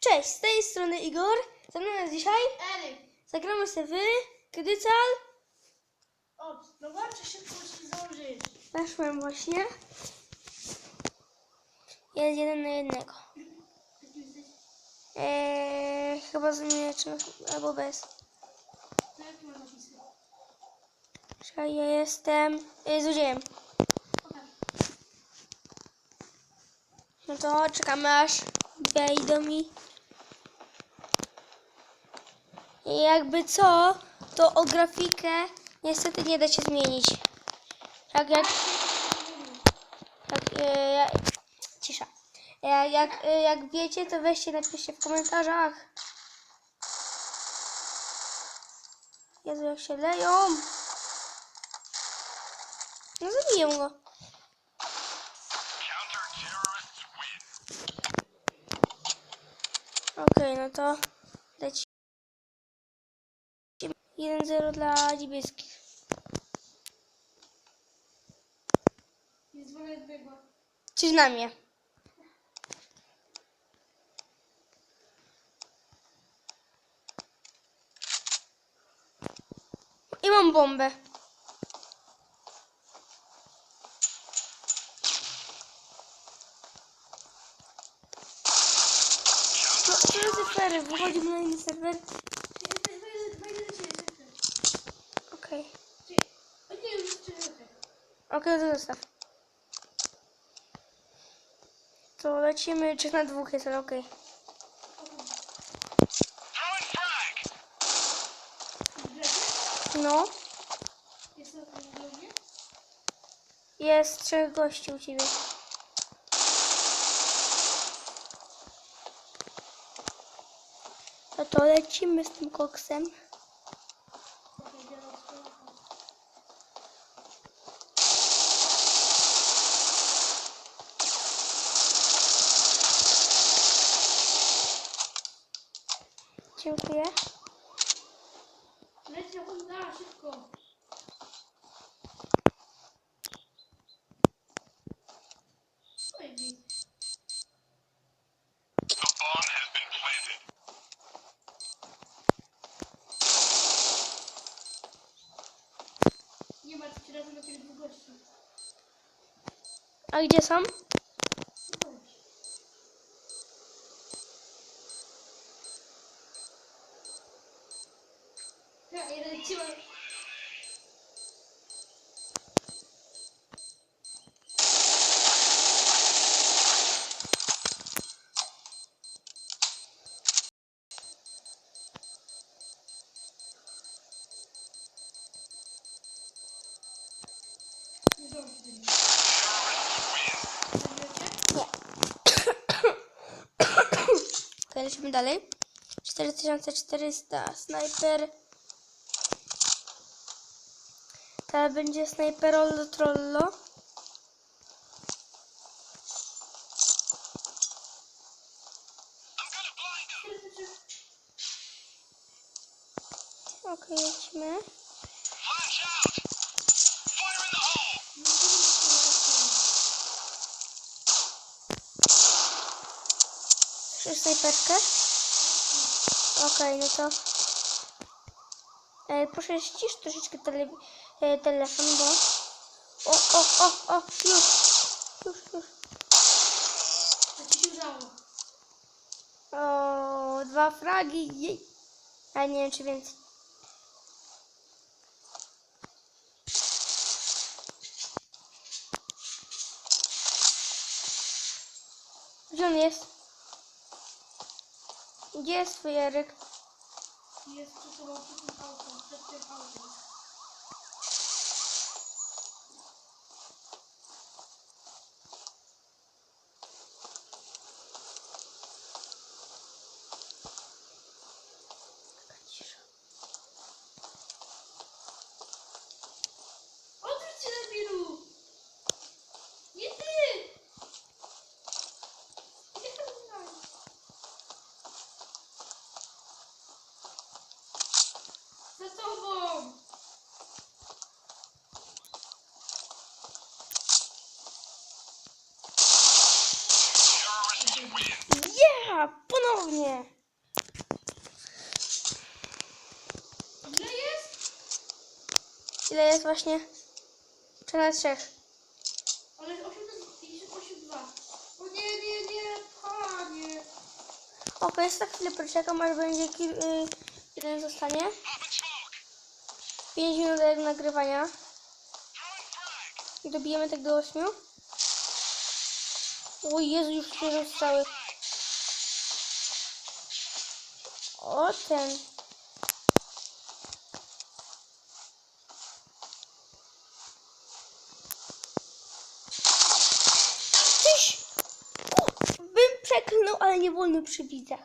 Cześć, z tej strony Igor. Ze mną jest dzisiaj. Eryk. Zagramy sobie wy, Krydycal. O, no włączę szybko, muszę założyć. Weszłem właśnie. Jest jeden na jednego. Eee, chyba z mieczem, albo bez. To jakie masz napisy? Czekaj, ja jestem e, złodziejem. No to czekamy aż wejdą mi. I jakby co, to o grafikę niestety nie da się zmienić. Tak jak... jak e, cisza. Ja, jak, e, jak wiecie, to weźcie, napiszcie w komentarzach. Jezu, jak się leją. No zabiję go. Okej, no to leci. 1-0 dla niebieskich. Czy na mnie? I mam bombę. Co, co jest za serwer? Wychodzimy na inny serwer? Okej. Okej, to zostaw. To lecimy, czy na dwóch jest, ale okej. No, jest trzech gości u ciebie. No to lecimy z tym koksem. Okej, biorę swoją. Dziękuję. Leć na Honda, szybko. Oj, mi. Nie martw się, razem na tych dwóch gości. A gdzie są? Chodź. Ja, ja leciłem. Nie zdążę do nich. Zabijecie? Okej, lecimy dalej. 4400. Snajper. Teraz będzie snajperollo trollo. Okej, lecimy. Słyszysz snajperkę? Okej, no to... E, proszę ścisz troszeczkę tele, e, telefon, bo... O, o, o, o, już, już, już. A ci się udało. O, dwa fragi, jej. A nie wiem, czy więcej. Gdzie on jest? Gdzie jest twój? Jest przed tym autem, przed tym autem. Odwróć się debilu! Nie ty! Nie tam Za tobą! mnie. Ile jest? Ile jest właśnie? 3 na 3. Ale 82. O nie, nie, nie, panie. Okej, jeszcze chwilę poczekam, aż będzie kil, y, jeden zostanie. 5 minut nagrywania. I dobijemy tak do 8. O Jezu, już się zostały. O ten. Ale nie wolno przy widzach.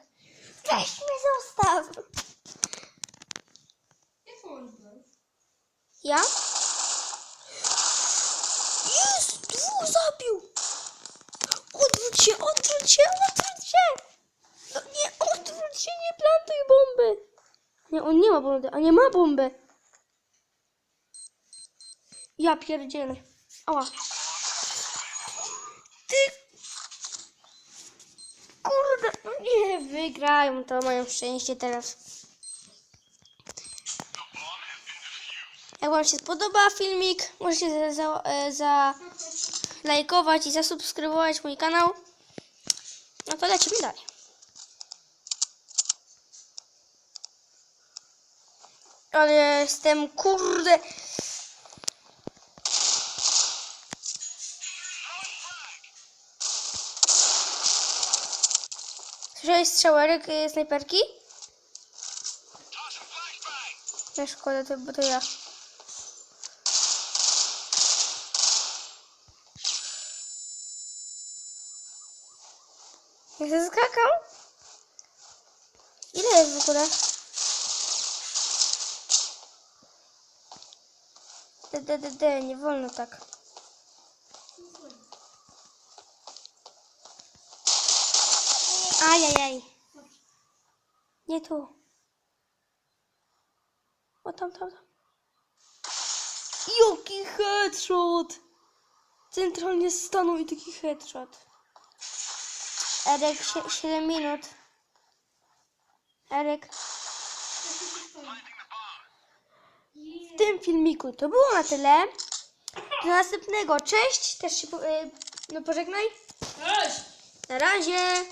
Weź mnie zostaw! Ja? Jest! Dwóch zabił! Odwróć się, odwróć się, odwróć się! No nie, odwróć się, nie plantuj bomby! Nie, on nie ma bomby, a nie ma bomby. Ja pierdzielę. Ała. Ty... Kurde, nie, wygrają, to mają szczęście teraz. Jak Wam się spodoba filmik, możecie za, za, e, za lajkować i zasubskrybować mój kanał. No to lecimy dalej. Ale jestem kurde. Słyszałeś strzałerek y, snajperki? Nie szkoda, to, bo to ja. Nie zaskakał? Ile jest w ogóle? D, d, d, d, nie wolno tak. Ajajaj. Nie tu. O tam, tam, tam. Jaki headshot! Centralnie stanął i taki headshot. Erek, 7 minut. Erek, w tym filmiku to było na tyle. Do następnego. Cześć. Też się po, y, no pożegnaj. Cześć! Na razie.